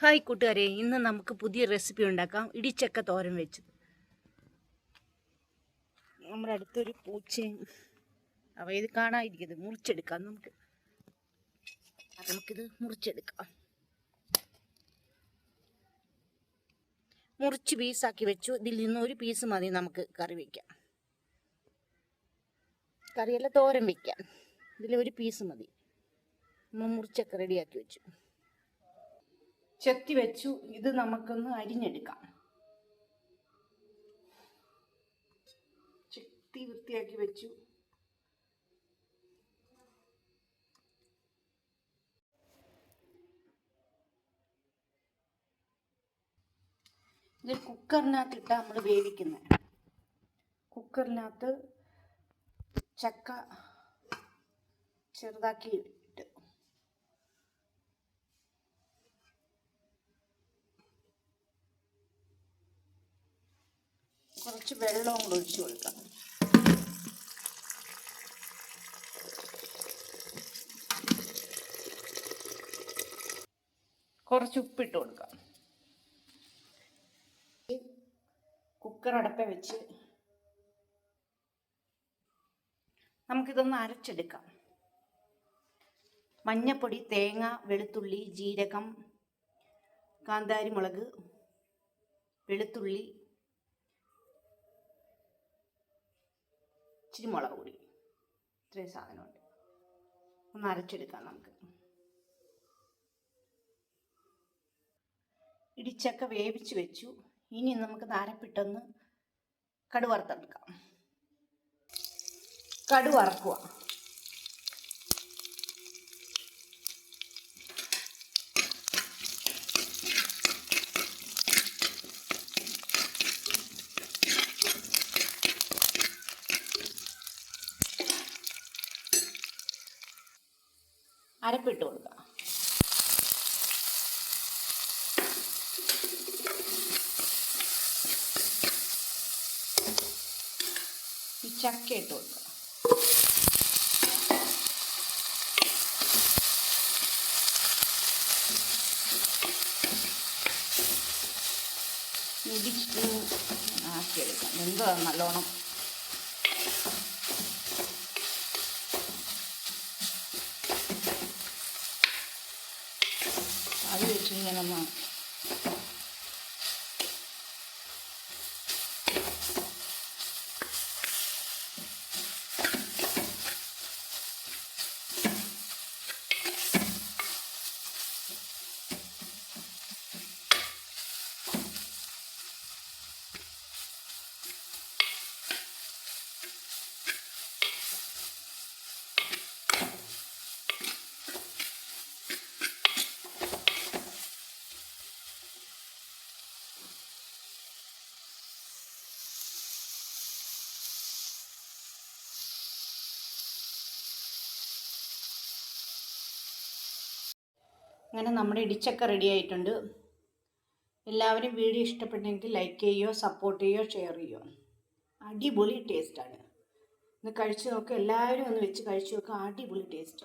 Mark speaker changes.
Speaker 1: Hi കൂട്ടുകാരെ ഇന്ന് നമുക്ക് പുതിയ റെസിപ്പി ഉണ്ടാക്കാം. ഇടിച്ചക്ക തോരൻ വെച്ചത് നമ്മുടെ അടുത്തൊരു പൂച്ചയും അവ ഇത് കാണാതിരിക്കുന്നത് മുറിച്ചെടുക്കാം നമുക്ക്. നമുക്കിത് മുറിച്ചെടുക്കാം. മുറിച്ച് പീസാക്കി വെച്ചു. ഇതിൽ നിന്ന് ഒരു പീസ് മതി നമുക്ക് കറി വയ്ക്കാം കറിയല്ല തോരൻ വയ്ക്കാം ഇതിൽ ഒരു പീസ് മതി. നമ്മൾ മുറിച്ചൊക്കെ റെഡിയാക്കി വെച്ചു. ചെത്തി വെച്ചു ഇത് നമുക്കൊന്ന് അരിഞ്ഞെടുക്കാം. ചെത്തി വൃത്തിയാക്കി വെച്ചു. ഇത് കുക്കറിനകത്തിട്ടാ നമ്മൾ വേവിക്കുന്നത് കുക്കറിനകത്ത് ചക്ക ചെറുതാക്കി കുറച്ച് വെള്ളവും കൂടെ ഒഴിച്ചു കൊടുക്കാം. കുറച്ച് ഉപ്പിട്ട് കൊടുക്കാം. കുക്കർ അടപ്പ വെച്ച് നമുക്കിതൊന്ന് അരച്ചെടുക്കാം. മഞ്ഞപ്പൊടി തേങ്ങ വെളുത്തുള്ളി ജീരകം കാന്താരി മുളക് വെളുത്തുള്ളി ഇച്ചിരി മുളക് പൊടി. ഇത്രയും സാധനമുണ്ട്. ഒന്ന് അരച്ചെടുക്കാം നമുക്ക്. ഇടിച്ചക്ക വേവിച്ച് വെച്ചു. ഇനി നമുക്ക് അരപ്പിട്ടൊന്ന് കടു വറുത്തെടുക്കാം അരപ്പിട്ട് കൊടുക്കുക ഈ ചക്ക ഇട്ട് കൊടുക്കുക ഇടിച്ച് ആക്കിയെടുക്കാം എന്തോ നല്ലോണം 越有经验了吗？അങ്ങനെ നമ്മുടെ ഇടിച്ചക്ക റെഡി ആയിട്ടുണ്ട്. എല്ലാവരും വീഡിയോ ഇഷ്ടപ്പെട്ടെങ്കിൽ ലൈക്ക് ചെയ്യുകയോ സപ്പോർട്ട് ചെയ്യുകയോ ഷെയർ ചെയ്യുകയോ. അടിപൊളി ടേസ്റ്റാണ് ഒന്ന് കഴിച്ച് നോക്കുക എല്ലാവരും ഒന്ന് വെച്ച് കഴിച്ച് നോക്കുക അടിപൊളി ടേസ്റ്റ്